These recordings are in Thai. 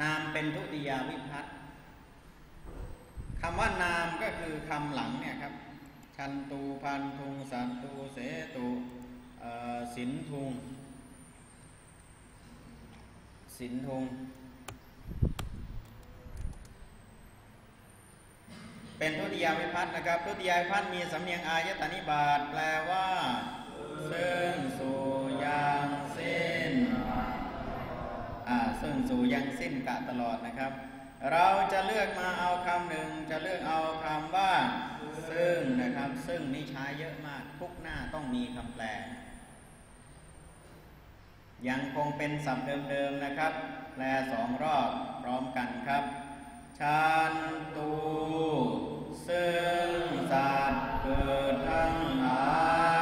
นามเป็นทุติยาวิพัตคำว่านามก็คือคำหลังเนี่ยครับ ชันตูพันทุงสันตูเสตุสินทุงสินทุง เป็นทุติยาวิพัฒน์นะครับ ทุติยาวิพัฒน์มีสำเนียงอายตานิบาตแปลว่า ซึ่งสู่ยัง ซึ่งสู่ยังสิ้นกะตลอดนะครับ เราจะเลือกมาเอาคำหนึ่งจะเลือกเอาคำว่า ซึ่งนะครับ ซึ่งนี่ใช้เยอะมากทุกหน้าต้องมีคำแปล ยังคงเป็นศัพเดิมๆนะครับ แปลสองรอบพร้อมกันครับชันตูซึ่งสัตว์เกิดทั้งหลาย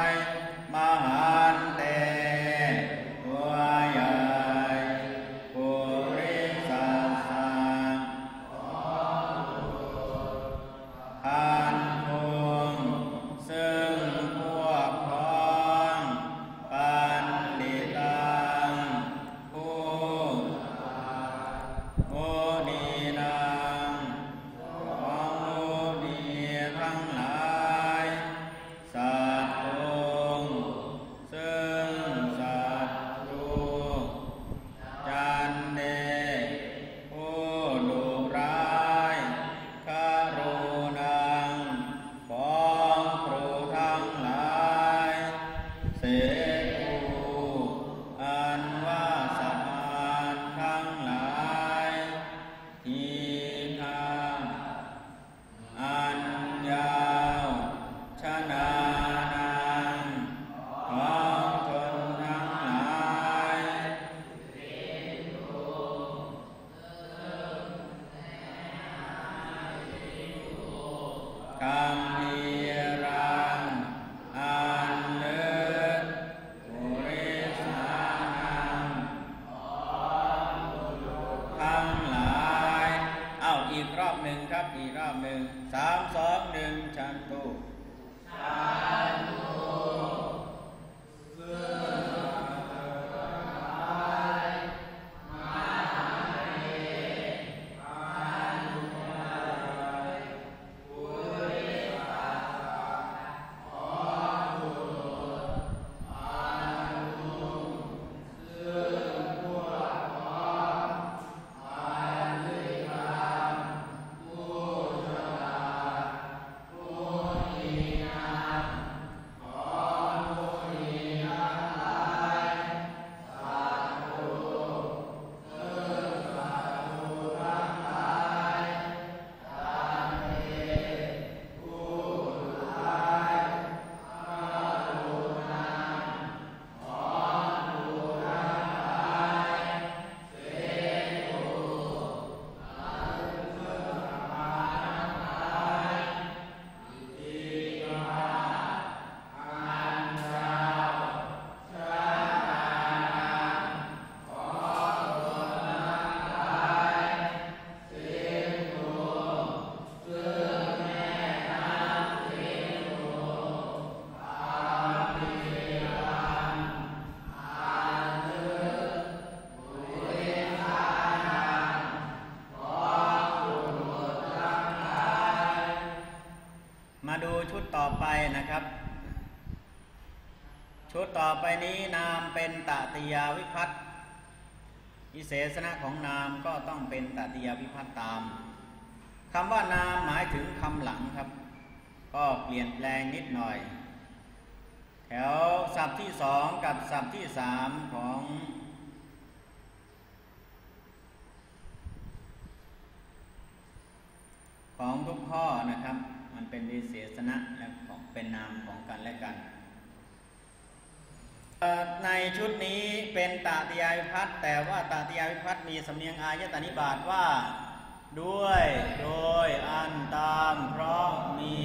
อีกรอบหนึ่งครับอีกรอบหนึ่งสามสองหนึ่งชันตุ I Lord. ต่อไปนี้นามเป็นตติยาวิพัตน์อิเสสนะของนามก็ต้องเป็นตติยาวิพัตน์ตามคำว่านามหมายถึงคำหลังครับ ก็เปลี่ยนแปลงนิดหน่อย แถวศัพท์ที่สองกับศัพท์ที่สามของของทุกข้อนะครับ มันเป็นดิเสสนะและของเป็นนามของกันและกัน ในชุดนี้เป็นตาติยาวิพัตน์แต่ว่าตาติยาวิพัตน์มีสำเนียงอายตนิบาตว่า ด้วยโดยอันตามเพราะมี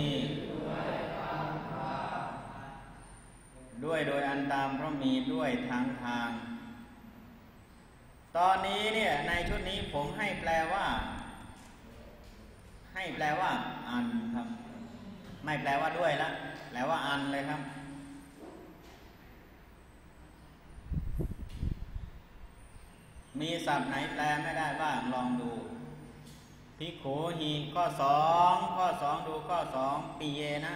ด้วยโดยอันตามเพราะมีด้วยทางทาง ตอนนี้เนี่ยในชุดนี้ผมให้แปลว่า ให้แปลว่า อันครับ ไม่แปลว่าด้วยละแปลว่าอันเลยครับ มีศัพท์ไหนแปลไม่ได้บ้างลองดูพิกขูหีข้อสองข้อสองดูข้อสองปีเยนะ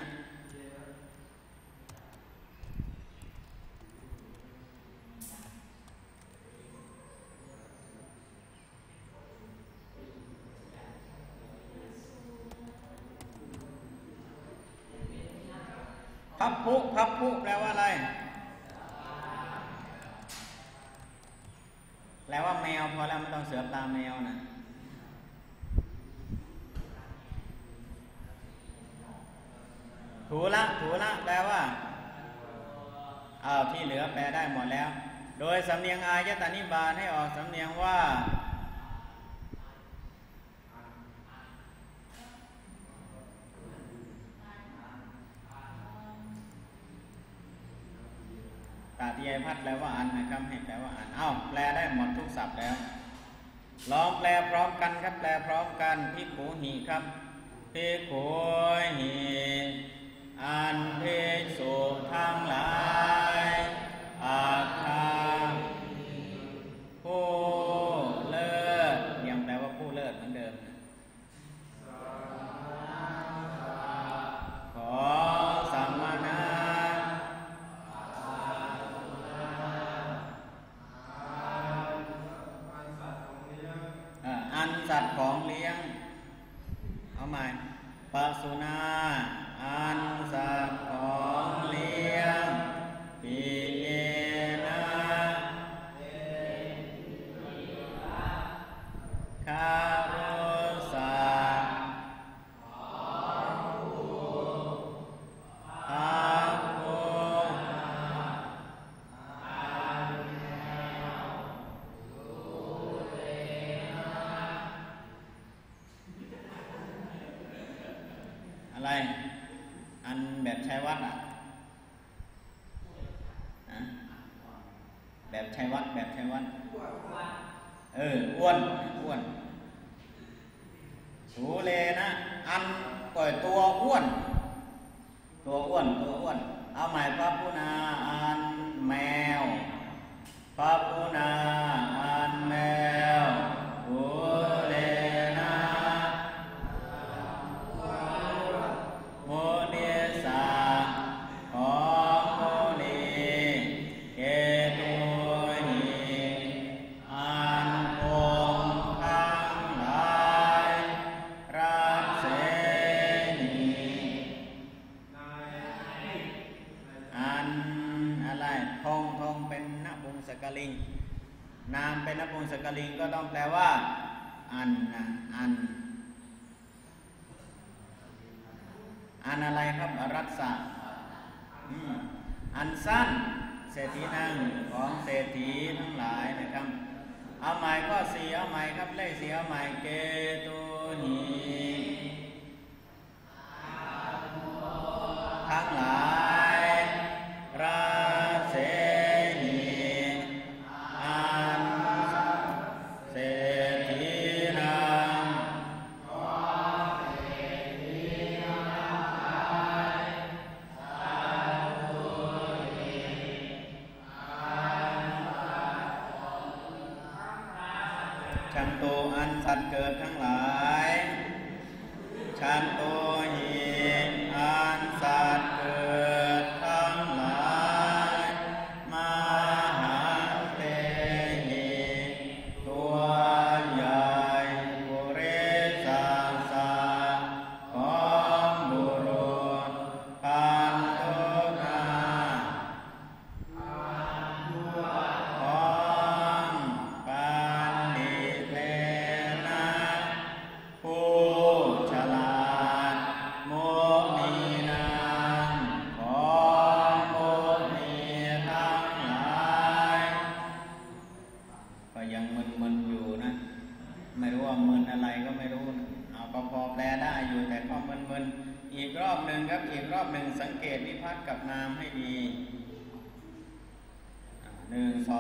พับพุพับพุแปลว่าอะไร แปลว่าแมวพอแล้วไม่ต้องเสือปลาแมวนะถูละถูละแปลว่าอ้าวที่เหลือแปลได้หมดแล้ว โดยสำเนียงอายตานิบาลให้ออกสำเนียงว่า ตาติยพัดแปลว่าอันนะครับให้แปลว่าอัน เอ้าแปลได้หมด ศัพท์แล้ว ลองแปลพร้อมกันครับแปลพร้อมกันพิกขูหีครับพิกขูหีอันเพสุทั้งหลายอาคา อะอะแบบชัยวัดแบบชัยวัดเอออ้วนอ้วนสูเลนะ อันก่อยตัวอ้วน ตัวอ้วนตัวอ้วน เอาใหม่พระพุนาอันแมวพระพุนาอันแมว นอะไรทองทองเป็นนบุงสกลิง นามเป็นนบุงสกลิงก็ต้องแปลว่า อันนะอัน อันอะไรครับรัตสะอันสั้นเศรษฐีนั่งของเศรษฐีทั้งหลายนะครับ เอาใหม่ก็สี่เอาใหม่ครับเลขสี่เอาใหม่เกตุหีทั้งหลาย ชันโตอันสัตว์เกิดทั้งหลายชันโต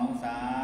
องสาม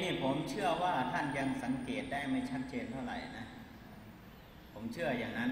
นี่ผมเชื่อว่าท่านยังสังเกตได้ไม่ชัดเจนเท่าไหร่นะ ผมเชื่ออย่างนั้น